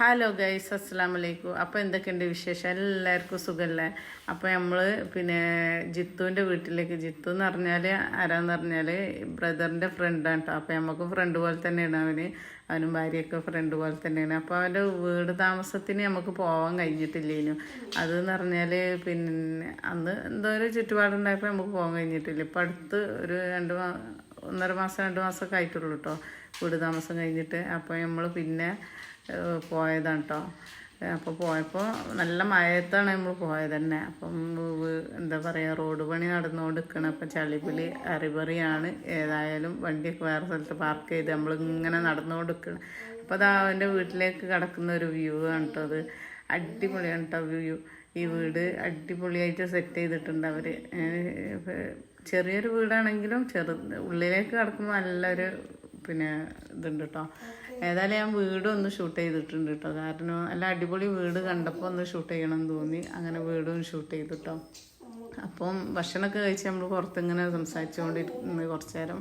Hello guys അസ്സാം വലൈക്കും അപ്പോൾ എന്തൊക്കെയുണ്ട് വിശേഷം? എല്ലാവർക്കും സുഖമല്ലേ അപ്പോൾ നമ്മൾ പിന്നെ ജിത്തുവിന്റെ വീട്ടിലേക്ക് ജിത്തു എന്ന് പറഞ്ഞാൽ ആരാന്ന് പറഞ്ഞാൽ ബ്രദറിന്റെ ഫ്രണ്ടാണ് കേട്ടോ അപ്പോൾ നമുക്ക് ഫ്രണ്ട് പോലെ തന്നെയാണ് അവന്. അവനും ഭാര്യയൊക്കെ ഫ്രണ്ട് പോലെ തന്നെയാണ്. അപ്പോൾ അവന്റെ വീട് താമസത്തിന് നമുക്ക് പോകാൻ കഴിഞ്ഞിട്ടില്ലേനു. അതെന്ന് പറഞ്ഞാൽ പിന്നെ അന്ന് എന്തോ ഒരു ചുറ്റുപാടുണ്ടായപ്പോൾ നമുക്ക് പോകാൻ കഴിഞ്ഞിട്ടില്ല. ഇപ്പം അടുത്ത് ഒരു രണ്ട് ഒന്നര മാസം രണ്ട് മാസമൊക്കെ ആയിട്ടുള്ളൂ കേട്ടോ വീട് താമസം കഴിഞ്ഞിട്ട്. അപ്പോൾ നമ്മൾ പിന്നെ പോയതാണ് കേട്ടോ അപ്പോൾ പോയപ്പോൾ നല്ല മഴയത്താണ് നമ്മൾ പോയത് തന്നെ. അപ്പം എന്താ പറയുക റോഡ് പണി നടന്നുകൊണ്ടിരിക്കണം അപ്പം ചളിപിളി അറിപറിയാണ് ഏതായാലും വണ്ടിയൊക്കെ വേറെ സ്ഥലത്ത് പാർക്ക് ചെയ്ത് നമ്മൾ ഇങ്ങനെ നടന്നുകൊണ്ടിരിക്കണം അപ്പോൾ അതാ അവന്റെ വീട്ടിലേക്ക് കിടക്കുന്ന ഒരു വ്യൂ ആണ് കേട്ടോ അത്. അടിപൊളിയാണ് കേട്ടോ വ്യൂ. ഈ വീട് അടിപൊളിയായിട്ട് സെറ്റ് ചെയ്തിട്ടുണ്ട് അവർ ചെറിയൊരു വീടാണെങ്കിലും ചെറു ഉള്ളിലേക്ക് കിടക്കുമ്പോൾ നല്ലൊരു പിന്നെ ഇതുണ്ട് കേട്ടോ ഏതായാലും ഞാൻ വീടും ഒന്ന് ഷൂട്ട് ചെയ്തിട്ടുണ്ട് കേട്ടോ കാരണം നല്ല അടിപൊളി വീട് കണ്ടപ്പോൾ ഒന്ന് ഷൂട്ട് ചെയ്യണം തോന്നി. അങ്ങനെ വീടും ഷൂട്ട് ചെയ്തു കേട്ടോ അപ്പം ഭക്ഷണമൊക്കെ കഴിച്ച് നമ്മൾ പുറത്തിങ്ങനെ സംസാരിച്ചുകൊണ്ടിരുന്ന് കുറച്ച് നേരം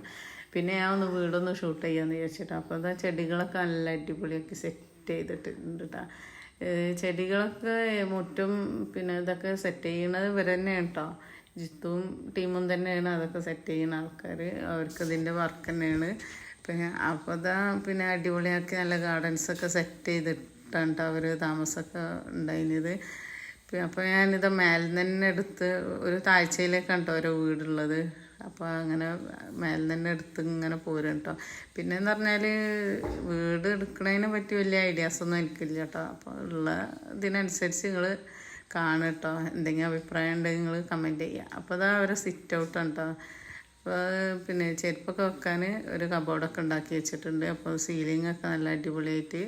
പിന്നെ ഞാൻ ഒന്ന് വീടൊന്ന് ഷൂട്ട് ചെയ്യാമെന്ന് വിചാരിച്ചിട്ടോ. അപ്പോൾ അതാ ചെടികളൊക്കെ നല്ല അടിപൊളിയാക്കി സെറ്റ് ചെയ്തിട്ടുണ്ട് കേട്ടോ ചെടികളൊക്കെ മുറ്റും പിന്നെ ഇതൊക്കെ സെറ്റ് ചെയ്യണത് ഇവർ തന്നെയാണ് കേട്ടോ ജിത്തും ടീമും തന്നെയാണ് അതൊക്കെ സെറ്റ് ചെയ്യുന്ന ആൾക്കാർ അവർക്ക് ഇതിന്റെ വർക്ക് തന്നെയാണ്. പിന്നെ അപ്പോൾ അതാ പിന്നെ അടിപൊളിയാക്കി നല്ല ഗാർഡൻസൊക്കെ സെറ്റ് ചെയ്തിട്ടാണ് അവർ താമസമൊക്കെ ഉണ്ടായിരുന്നത് അപ്പോൾ ഞാനിത് മേലിൽ തന്നെ എടുത്ത് ഒരു താഴ്ചയിലേക്കാണ് കേട്ടോ ഓരോ വീടുള്ളത്. അപ്പോൾ അങ്ങനെ മേലെ തന്നെ എടുത്ത് ഇങ്ങനെ പോരും കേട്ടോ പിന്നെന്ന് പറഞ്ഞാൽ വീട് എടുക്കണതിനെ പറ്റി വലിയ ഐഡിയാസ് ഒന്നും എനിക്കില്ല കേട്ടോ അപ്പോൾ ഉള്ള ഇതിനനുസരിച്ച് നിങ്ങൾ കാണും കേട്ടോ എന്തെങ്കിലും അഭിപ്രായം ഉണ്ടെങ്കിൽ നിങ്ങൾ കമന്റ് ചെയ്യുക അപ്പോൾ അതാ അവരെ സിറ്റ് ഔട്ടാണ് കേട്ടോ അപ്പോൾ പിന്നെ ചെരുപ്പൊക്കെ വെക്കാൻ ഒരു കബോർഡൊക്കെ ഉണ്ടാക്കി വെച്ചിട്ടുണ്ട്. അപ്പോൾ സീലിംഗ് ഒക്കെ നല്ല അടിപൊളിയായിട്ട്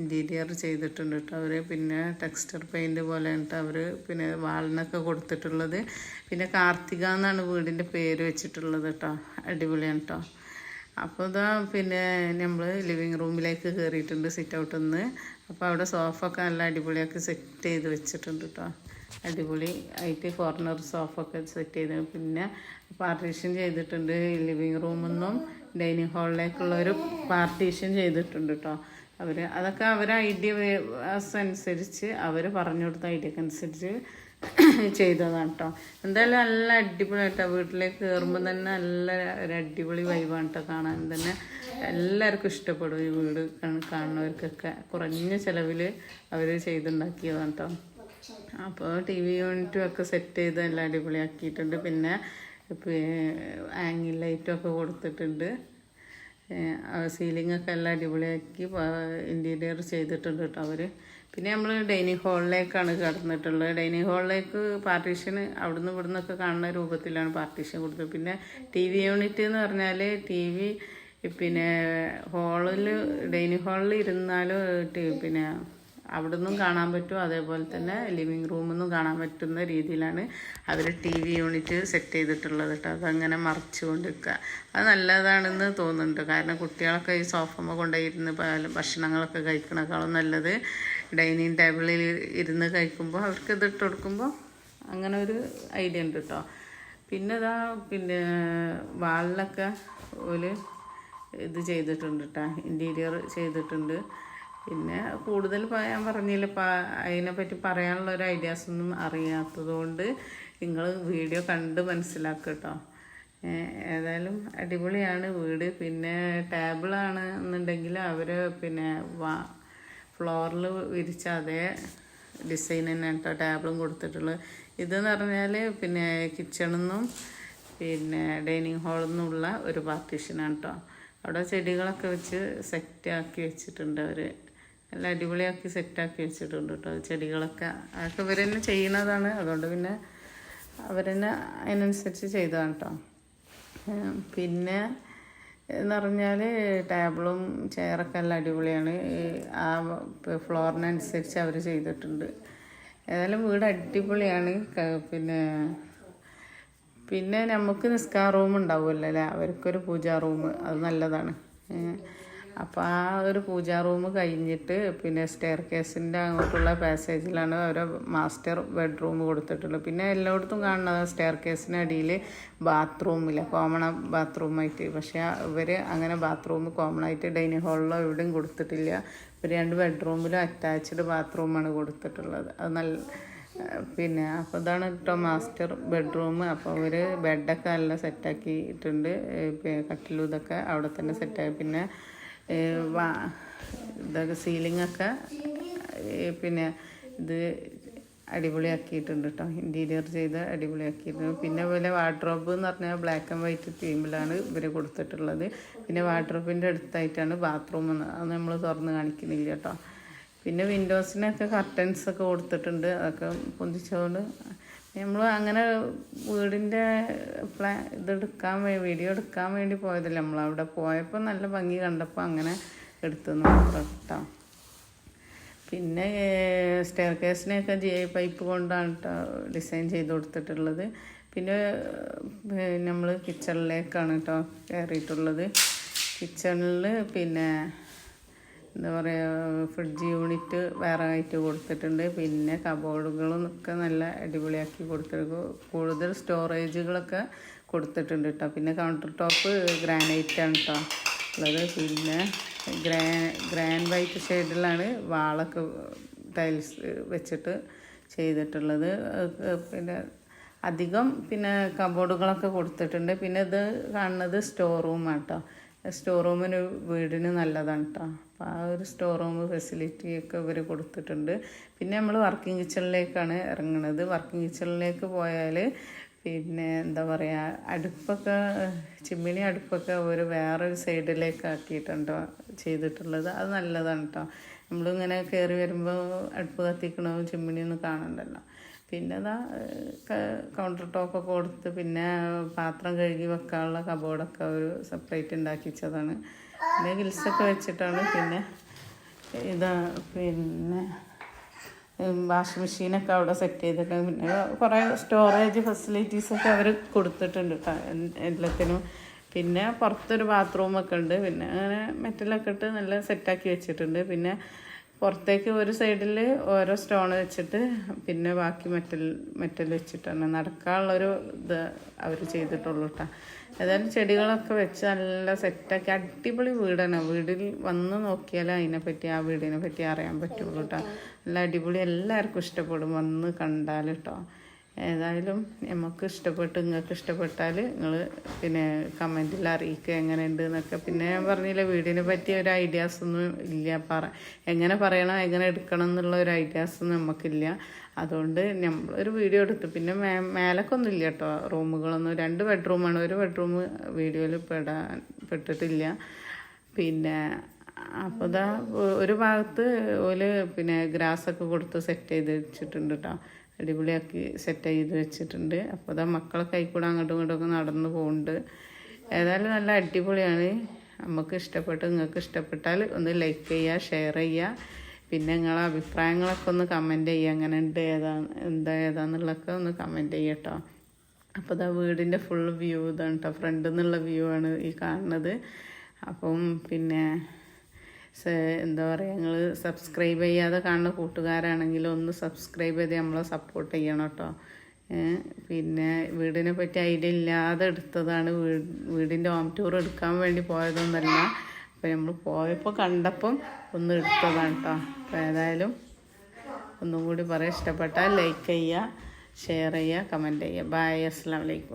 ഇന്റീരിയർ ചെയ്തിട്ടുണ്ട് കേട്ടോ അവർ പിന്നെ ടെക്സ്റ്റർ പെയിന്റ് പോലെ കേട്ടോ അവർ പിന്നെ വാളിനൊക്കെ കൊടുത്തിട്ടുള്ളത്. പിന്നെ കാർത്തിക എന്നാണ് വീടിന്റെ പേര് വെച്ചിട്ടുള്ളത് കേട്ടോ അടിപൊളിയാണ് കേട്ടോ അപ്പോൾ ഇതാ പിന്നെ നമ്മൾ ലിവിങ് റൂമിലേക്ക് കയറിയിട്ടുണ്ട് സിറ്റ് ഔട്ടിൽ നിന്ന് അപ്പോൾ അവിടെ സോഫ ഒക്കെ നല്ല അടിപൊളിയാക്കി സെറ്റ് ചെയ്ത് വെച്ചിട്ടുണ്ട് കേട്ടോ അടിപൊളി ആയിട്ട് കോർണർ സോഫ ഒക്കെ സെറ്റ് ചെയ്ത്. പിന്നെ പാർട്ടീഷൻ ചെയ്തിട്ടുണ്ട് ലിവിങ് റൂമിൽ നിന്നും ഡൈനിങ് ഹാളിലേക്കുള്ള ഒരു പാർട്ടീഷൻ ചെയ്തിട്ടുണ്ട് കേട്ടോ അവർ അതൊക്കെ അവരെ ഐഡിയ അനുസരിച്ച് അവർ പറഞ്ഞു കൊടുത്ത ഐഡിയക്ക് അനുസരിച്ച് ചെയ്തതാണ് കേട്ടോ എന്തായാലും നല്ല അടിപൊളിയായിട്ടോ വീട്ടിലേക്ക് കയറുമ്പോൾ തന്നെ നല്ല ഒരു അടിപൊളി വൈബാണ് കേട്ടോ കാണാൻ തന്നെ. എല്ലാവർക്കും ഇഷ്ടപ്പെടും ഈ വീട് കാണ- കാണുന്നവർക്കൊക്കെ. കുറഞ്ഞ ചിലവിൽ അവർ ചെയ്തുണ്ടാക്കിയതാണ് കേട്ടോ അപ്പോൾ ടി വി യൂണിറ്റും ഒക്കെ സെറ്റ് ചെയ്ത് എല്ലാം അടിപൊളിയാക്കിയിട്ടുണ്ട്. പിന്നെ ആംഗിൾ ലൈറ്റും ഒക്കെ കൊടുത്തിട്ടുണ്ട്. സീലിംഗ് ഒക്കെ എല്ലാം അടിപൊളിയാക്കി ഇന്റീരിയർ ചെയ്തിട്ടുണ്ട് കേട്ടോ അവർ പിന്നെ നമ്മൾ ഡൈനിങ് ഹാളിലേക്കാണ് കടന്നിട്ടുള്ളത്. ഡൈനിങ് ഹാളിലേക്ക് പാർട്ടീഷൻ അവിടുന്ന് ഇവിടുന്ന് ഒക്കെ കാണുന്ന രൂപത്തിലാണ് പാർട്ടീഷൻ കൊടുത്തത്. പിന്നെ ടി വി യൂണിറ്റ് എന്ന് പറഞ്ഞാൽ ടി വി പിന്നെ ഹാളിൽ ഡൈനിങ് ഹാളിൽ ഇരുന്നാലും പിന്നെ അവിടെ നിന്നും കാണാൻ പറ്റും. അതേപോലെ തന്നെ ലിവിങ് റൂമിൽ കാണാൻ പറ്റുന്ന രീതിയിലാണ് അവർ ടി വി യൂണിറ്റ് സെറ്റ് ചെയ്തിട്ടുള്ളത് കേട്ടോ. അതങ്ങനെ മറച്ചുകൊണ്ട് നിൽക്കുക അത് നല്ലതാണെന്ന് തോന്നുന്നുണ്ട്. കാരണം കുട്ടികളൊക്കെ ഈ സോഫമ്മ കൊണ്ടുപോയിരുന്ന് ഭക്ഷണങ്ങളൊക്കെ കഴിക്കണേക്കാളും നല്ലത്. ഡൈനിങ് ടേബിളിൽ ഇരുന്ന് കഴിക്കുമ്പോൾ അവർക്ക് ഇതിട്ട് കൊടുക്കുമ്പോൾ അങ്ങനെ ഒരു ഐഡിയ ഉണ്ട് കേട്ടോ. പിന്നെ ഇതാ പിന്നെ വാളിലൊക്കെ ഒരു ഇത് ചെയ്തിട്ടുണ്ട് കേട്ടോ. ഇന്റീരിയർ ചെയ്തിട്ടുണ്ട്. പിന്നെ കൂടുതൽ ഞാൻ പറഞ്ഞില്ല അതിനെപ്പറ്റി പറയാനുള്ള ഒരു ഐഡിയാസ് ഒന്നും അറിയാത്തത് കൊണ്ട് നിങ്ങൾ വീഡിയോ കണ്ട് മനസ്സിലാക്കുക കേട്ടോ ഏതായാലും അടിപൊളിയാണ് വീട്. പിന്നെ ടേബിളാണ് എന്നുണ്ടെങ്കിൽ അവർ പിന്നെ വാ ഫ്ലോറിൽ വിരിച്ച അതേ ഡിസൈൻ തന്നെ കേട്ടോ ടേബിളും കൊടുത്തിട്ടുള്ളത്. ഇതെന്ന് പറഞ്ഞാൽ പിന്നെ കിച്ചണിൽ പിന്നെ ഡൈനിങ് ഹാളിൽ നിന്നുള്ള ഒരു പാർട്ടീഷനാണ് കേട്ടോ അവിടെ ചെടികളൊക്കെ വെച്ച് സെറ്റാക്കി വെച്ചിട്ടുണ്ട് അവർ നല്ല അടിപൊളിയാക്കി സെറ്റാക്കി വെച്ചിട്ടുണ്ട് കേട്ടോ ചെടികളൊക്കെ. അതൊക്കെ ഇവർ തന്നെ ചെയ്യുന്നതാണ്. അതുകൊണ്ട് പിന്നെ അവർ തന്നെ അതിനനുസരിച്ച് ചെയ്തതാണ് കേട്ടോ. പിന്നെ എന്ന് പറഞ്ഞാൽ ടേബിളും ചെയറൊക്കെ എല്ലാം അടിപൊളിയാണ്. ആ ഫ്ലോറിനനുസരിച്ച് അവർ ചെയ്തിട്ടുണ്ട്. ഏതായാലും വീട് അടിപൊളിയാണ്. പിന്നെ പിന്നെ നമുക്ക് നിസ്കാർ റൂം ഉണ്ടാവുമല്ലോ അല്ലേ? അവർക്കൊരു പൂജാ റൂം. അത് നല്ലതാണ്. അപ്പോൾ ആ ഒരു പൂജാ റൂം കഴിഞ്ഞിട്ട് പിന്നെ സ്റ്റെയർ കേസിന്റെ അങ്ങോട്ടുള്ള പാസേജിലാണ് അവരെ മാസ്റ്റർ ബെഡ്റൂം കൊടുത്തിട്ടുള്ളത്. പിന്നെ എല്ലായിടത്തും കാണുന്നത് സ്റ്റെയർ കേസിന് അടിയിൽ ബാത്റൂമില്ല കോമൺ ബാത്റൂമായിട്ട് പക്ഷേ ഇവർ അങ്ങനെ ബാത്റൂം കോമൺ ആയിട്ട് ഡൈനിങ് ഹാളിലോ എവിടെയും കൊടുത്തിട്ടില്ല. ഇവർ രണ്ട് ബെഡ്റൂമിലും അറ്റാച്ച്ഡ് ബാത്റൂമാണ് കൊടുത്തിട്ടുള്ളത്. അത് നല്ല പിന്നെ അപ്പോൾ ഇതാണ് കേട്ടോ മാസ്റ്റർ ബെഡ്റൂം അപ്പോൾ അവർ ബെഡൊക്കെ നല്ല സെറ്റാക്കിയിട്ടുണ്ട് കട്ടിലും ഇതൊക്കെ അവിടെ തന്നെ സെറ്റാക്കി പിന്നെ ഇതൊക്കെ സീലിങ്ങൊക്കെ പിന്നെ ഇത് അടിപൊളിയാക്കിയിട്ടുണ്ട് കേട്ടോ ഇന്റീരിയർ ചെയ്ത് അടിപൊളിയാക്കിയിട്ടുണ്ട്. പിന്നെ പോലെ വാർഡ്രോബ് എന്ന് പറഞ്ഞാൽ ബ്ലാക്ക് ആൻഡ് വൈറ്റ് തീമിലാണ് ഇവർ കൊടുത്തിട്ടുള്ളത്. പിന്നെ വാർഡ്രോബിന്റെ അടുത്തായിട്ടാണ് ബാത്റൂം എന്ന് അത് നമ്മൾ തുറന്ന് കാണിക്കുന്നില്ല കേട്ടോ പിന്നെ വിൻഡോസിനൊക്കെ കർട്ടൻസ് ഒക്കെ കൊടുത്തിട്ടുണ്ട്. അതൊക്കെ പൊന്തിച്ചതുകൊണ്ട് നമ്മൾ അങ്ങനെ വീടിന്റെ പ്ലാ ഇതെടുക്കാൻ വീഡിയോ എടുക്കാൻ വേണ്ടി പോയതല്ല നമ്മളവിടെ പോയപ്പോൾ നല്ല ഭംഗി കണ്ടപ്പോൾ അങ്ങനെ എടുത്തെന്ന് മാത്രം കേട്ടോ പിന്നെ സ്റ്റെയർ കേസിനെയൊക്കെ ജി പൈപ്പ് കൊണ്ടാണ് കേട്ടോ ഡിസൈൻ ചെയ്ത് കൊടുത്തിട്ടുള്ളത്. പിന്നെ നമ്മൾ കിച്ചണിലേക്കാണ് കേട്ടോ കയറിയിട്ടുള്ളത് കിച്ചണിൽ പിന്നെ എന്താ പറയുക ഫ്രിഡ്ജ് യൂണിറ്റ് വേറെ ആയിട്ട് കൊടുത്തിട്ടുണ്ട്. പിന്നെ കബോർഡുകളും ഒക്കെ നല്ല അടിപൊളിയാക്കി കൊടുത്തിട്ട് കൂടുതൽ സ്റ്റോറേജുകളൊക്കെ കൊടുത്തിട്ടുണ്ട് കേട്ടോ പിന്നെ കൗണ്ടർ ടോപ്പ് ഗ്രാനൈറ്റ് ആണ് കേട്ടോ ഉള്ളത്. പിന്നെ ഗ്രാ ഗ്രാൻഡ് വൈറ്റ് ഷെയ്ഡിലാണ് വാളൊക്കെ ടൈൽസ് വെച്ചിട്ട് ചെയ്തിട്ടുള്ളത്. പിന്നെ അധികം പിന്നെ കബോർഡുകളൊക്കെ കൊടുത്തിട്ടുണ്ട്. പിന്നെ ഇത് കാണുന്നത് സ്റ്റോർ റൂമാണ് കേട്ടോ സ്റ്റോർ റൂമിന് വീടിന് നല്ലതാണ് കേട്ടോ അപ്പോൾ ആ ഒരു സ്റ്റോർ റൂം ഫെസിലിറ്റി ഒക്കെ ഇവർ കൊടുത്തിട്ടുണ്ട്. പിന്നെ നമ്മൾ വർക്കിംഗ് കിച്ചണിലേക്കാണ് ഇറങ്ങുന്നത് വർക്കിംഗ് കിച്ചണിലേക്ക് പോയാൽ പിന്നെ എന്താ പറയുക അടുപ്പൊക്കെ ചിമ്മിണി അടുപ്പൊക്കെ ഒരു വേറൊരു സൈഡിലേക്ക് ആക്കിയിട്ടുണ്ടോ ചെയ്തിട്ടുള്ളത്. അത് നല്ലതാണ് കേട്ടോ നമ്മളിങ്ങനെ കയറി വരുമ്പോൾ അടുപ്പ് കത്തിക്കണോ ചിമ്മിണിയൊന്നും കാണണ്ടല്ലോ. പിന്നെ ഇതാ കൗണ്ടർ ടോപ്പ് ഒക്കെ കൊടുത്ത് പിന്നെ പാത്രം കഴുകി വെക്കാനുള്ള കബോർഡൊക്കെ ഒരു സെപ്പറേറ്റ് ഉണ്ടാക്കിച്ചതാണ് പിന്നെ ഗിൽസൊക്കെ വെച്ചിട്ടാണ് പിന്നെ ഇതാ പിന്നെ വാഷിംഗ് മെഷീനൊക്കെ അവിടെ സെറ്റ് ചെയ്തിട്ട് പിന്നെ കുറേ സ്റ്റോറേജ് ഫെസിലിറ്റീസൊക്കെ അവർ കൊടുത്തിട്ടുണ്ട് എല്ലാത്തിനും. പിന്നെ പുറത്തൊരു ബാത്റൂമൊക്കെ ഉണ്ട്. പിന്നെ അങ്ങനെ മെറ്റലൊക്കെ ഇട്ട് നല്ല സെറ്റാക്കി വെച്ചിട്ടുണ്ട്. പിന്നെ പുറത്തേക്ക് ഒരു സൈഡിൽ ഓരോ സ്റ്റോൺ വെച്ചിട്ട് പിന്നെ ബാക്കി മെറ്റൽ മെറ്റൽ വെച്ചിട്ടാണ്. നടക്കാനുള്ളൊരു ഇത് അവർ ചെയ്തിട്ടുള്ളൂ കേട്ടോ ഏതായാലും ചെടികളൊക്കെ വെച്ച് നല്ല സെറ്റാക്കി അടിപൊളി വീടാണ്. വീടിൽ വന്ന് നോക്കിയാൽ അതിനെപ്പറ്റി ആ വീടിനെ പറ്റി അറിയാൻ പറ്റുള്ളൂ കേട്ടോ നല്ല അടിപൊളി. എല്ലാവർക്കും ഇഷ്ടപ്പെടും വന്ന് കണ്ടാൽ കേട്ടോ ഏതായാലും നമുക്ക് ഇഷ്ടപ്പെട്ട് നിങ്ങൾക്ക് ഇഷ്ടപ്പെട്ടാൽ നിങ്ങൾ പിന്നെ കമന്റിൽ അറിയിക്കുക എങ്ങനെയുണ്ട് എന്നൊക്കെ. പിന്നെ ഞാൻ പറഞ്ഞില്ല വീടിനെ പറ്റിയ ഒരു ഐഡിയാസ് ഒന്നും ഇല്ല. പറ എങ്ങനെ പറയണം എങ്ങനെ എടുക്കണം എന്നുള്ള ഒരു ഐഡിയാസ് ഒന്നും നമുക്കില്ല അതുകൊണ്ട് നമ്മൾ ഒരു വീഡിയോ എടുത്തു. പിന്നെ മേ മേലക്കൊന്നും ഇല്ല കേട്ടോ റൂമുകളൊന്നും. രണ്ട് ബെഡ്റൂമാണ് ഒരു ബെഡ്റൂം വീഡിയോയിൽ പെടാൻ പെട്ടിട്ടില്ല. പിന്നെ അപ്പോൾ ഇതാ ഒരു ഭാഗത്ത് ഓൽ പിന്നെ ഗ്രാസൊക്കെ കൊടുത്ത് സെറ്റ് ചെയ്ത് വെച്ചിട്ടുണ്ട് കേട്ടോ അടിപൊളിയാക്കി സെറ്റ് ചെയ്ത് വെച്ചിട്ടുണ്ട്. അപ്പോൾ ഇതാ മക്കളെ കൈക്കൂടെ അങ്ങോട്ടും ഇങ്ങോട്ടും ഒക്കെ നടന്നു പോകുന്നുണ്ട് ഏതായാലും നല്ല അടിപൊളിയാണ്. നമുക്ക് ഇഷ്ടപ്പെട്ട് നിങ്ങൾക്ക് ഇഷ്ടപ്പെട്ടാൽ ഒന്ന് ലൈക്ക് ചെയ്യുക ഷെയർ ചെയ്യുക പിന്നെ നിങ്ങളെ അഭിപ്രായങ്ങളൊക്കെ ഒന്ന് കമന്റ് ചെയ്യുക അങ്ങനെ ഉണ്ട് ഏതാ എന്താ ഏതാന്നുള്ളതൊക്കെ ഒന്ന് കമന്റ് ചെയ്യുക കേട്ടോ അപ്പോൾ ഇതാ വീടിന്റെ ഫുൾ വ്യൂ ഇതാണ് കേട്ടോ ഫ്രണ്ടിൽ നിന്നുള്ള വ്യൂ ആണ് ഈ കാണുന്നത്. അപ്പം പിന്നെ എന്താ പറയുക ഞങ്ങൾ സബ്സ്ക്രൈബ് ചെയ്യാതെ കാണുന്ന കൂട്ടുകാരാണെങ്കിൽ ഒന്ന് സബ്സ്ക്രൈബ് ചെയ്ത് നമ്മളെ സപ്പോർട്ട് ചെയ്യണം കേട്ടോ പിന്നെ വീടിനെ പറ്റി ഐഡിയ ഇല്ലാതെ എടുത്തതാണ് വീട് വീടിന്റെ ഹോം ടൂർ എടുക്കാൻ വേണ്ടി പോയതൊന്നല്ല. അപ്പോൾ നമ്മൾ പോയപ്പോൾ കണ്ടപ്പം ഒന്ന് എടുത്തതാണ് കേട്ടോ അപ്പോൾ ഏതായാലും ഒന്നും കൂടി പറയാം ഇഷ്ടപ്പെട്ടാൽ ലൈക്ക് ചെയ്യുക ഷെയർ ചെയ്യുക കമന്റ് ചെയ്യുക ബായ് അസ്സാം വലൈക്കും